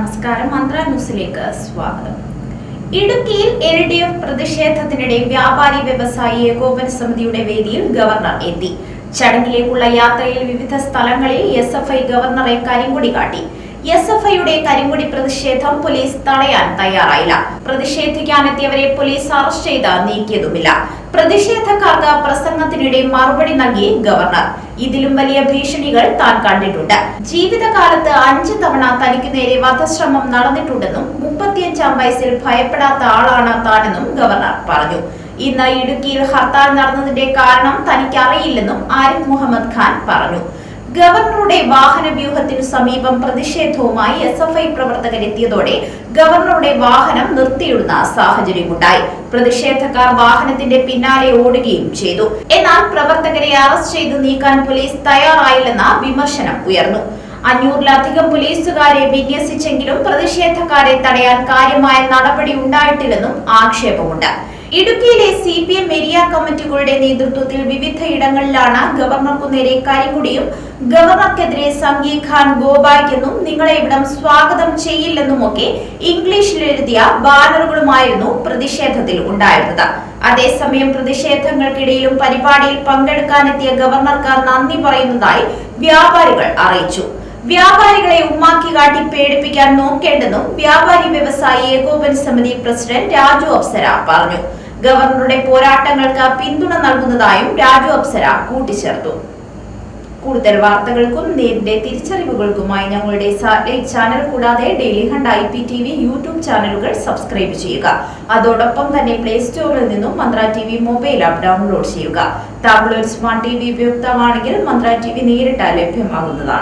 നമസ്കാരം. മന്ത്ര ന്യൂസിലേക്ക് സ്വാഗതം. ഇടുക്കിയിൽ എൽ ഡി എഫ് പ്രതിഷേധത്തിനിടെ വ്യാപാരി വ്യവസായി ഏകോപന സമിതിയുടെ വേദിയിൽ ഗവർണർ എത്തി. ചടങ്ങിലേക്കുള്ള യാത്രയിൽ വിവിധ സ്ഥലങ്ങളിൽ എസ് എഫ് ഐ ഗവർണറെ കരിങ്കൊടി കാട്ടി. എസ് എഫ് ഐയുടെ കരിങ്കുടി പ്രതിഷേധം പോലീസ് തടയാൻ തയ്യാറായില്ല. പ്രതിഷേധിക്കാനെത്തിയവരെ പോലീസ് അറസ്റ്റ് ചെയ്ത് നീക്കിയതുമില്ല. പ്രതിഷേധക്കാർക്ക് പ്രസംഗത്തിനിടെ മറുപടി നൽകി ഗവർണർ. ഇതിലും വലിയ ഭീഷണികൾ താൻ കണ്ടിട്ടുണ്ട്. ജീവിതകാലത്ത് അഞ്ച് തവണ തനിക്ക് നേരെ വധശ്രമം നടന്നിട്ടുണ്ടെന്നും മുപ്പത്തിയഞ്ചാം വയസ്സിൽ ഭയപ്പെടാത്ത ആളാണ് താനെന്നും ഗവർണർ പറഞ്ഞു. ഇന്ന് ഇടുക്കിയിൽ ഹർത്താൽ നടന്നതിന്റെ കാരണം തനിക്കറിയില്ലെന്നും ആരിഫ് മുഹമ്മദ് ഖാൻ പറഞ്ഞു. ഗവർണറുടെ വാഹന വ്യൂഹത്തിനു സമീപം പ്രതിഷേധവുമായി എസ് എഫ് ഐ പ്രവർത്തകരെത്തിയതോടെ ഗവർണറുടെ വാഹനം നിർത്തിയിടുന്ന സാഹചര്യമുണ്ടായി. പ്രതിഷേധക്കാർ വാഹനത്തിന്റെ പിന്നാലെ ഓടുകയും ചെയ്തു. എന്നാൽ പ്രവർത്തകരെ അറസ്റ്റ് ചെയ്ത് നീക്കാൻ പോലീസ് തയ്യാറായില്ലെന്ന വിമർശനം ഉയർന്നു. അഞ്ഞൂറിലധികം പോലീസുകാരെ വിന്യസിച്ചെങ്കിലും പ്രതിഷേധക്കാരെ തടയാൻ കാര്യമായ നടപടി ഉണ്ടായിട്ടില്ലെന്നും ആക്ഷേപമുണ്ട്. ഇടുക്കിയിലെ സി പി എം ഏരിയ കമ്മിറ്റികളുടെ നേതൃത്വത്തിൽ വിവിധ ഇടങ്ങളിലാണ് ഗവർണർക്കു നേരെ കരിങ്കുടിയും ഗവർണർക്കെതിരെ സംഗീ ഖാൻ ഗോബായ്ക്കെന്നും നിങ്ങളെ ഇവിടം സ്വാഗതം ചെയ്യില്ലെന്നുമൊക്കെ ഇംഗ്ലീഷിൽ എഴുതിയ ബാനറുകളുമായിരുന്നു പ്രതിഷേധത്തിൽ ഉണ്ടായിരുന്നത്. അതേസമയം പ്രതിഷേധങ്ങൾക്കിടയിലും പരിപാടിയിൽ പങ്കെടുക്കാനെത്തിയ ഗവർണർക്ക് നന്ദി പറയുന്നതായി വ്യാപാരികൾ അറിയിച്ചു. വ്യാപാരികളെ ഉമ്മാക്കി കാട്ടി പേടിപ്പിക്കാൻ നോക്കേണ്ടെന്നും വ്യാപാരി വ്യവസായി ഏകോപന സമിതി പ്രസിഡന്റ് രാജു അപ്സര പറഞ്ഞു. ഗവർണറുടെ പോരാട്ടങ്ങൾക്ക് പിന്തുണ നൽകുന്നതായും രാജു അപ്സര കൂട്ടിച്ചേർത്തു. കൂടുതൽ വാർത്തകൾക്കും നേരിന്റെ തിരിച്ചറിവുകൾക്കുമായി ഞങ്ങളുടെ സാറ്റലൈറ്റ് ചാനൽ കൂടാതെ daily hunt I P T V YouTube ചാനലുകൾ സബ്സ്ക്രൈബ് ചെയ്യുക. അതോടൊപ്പം തന്നെ പ്ലേ സ്റ്റോറിൽ നിന്നും Mantra T V mobile app download ചെയ്യുക. താങ്കൾ ഒരു സ്മാർട്ട് ടി വി ഉപയോക്താവാണെങ്കിൽ മന്ത്ര ടി വി നേരിട്ട് ലഭ്യമാകുന്നതാണ്.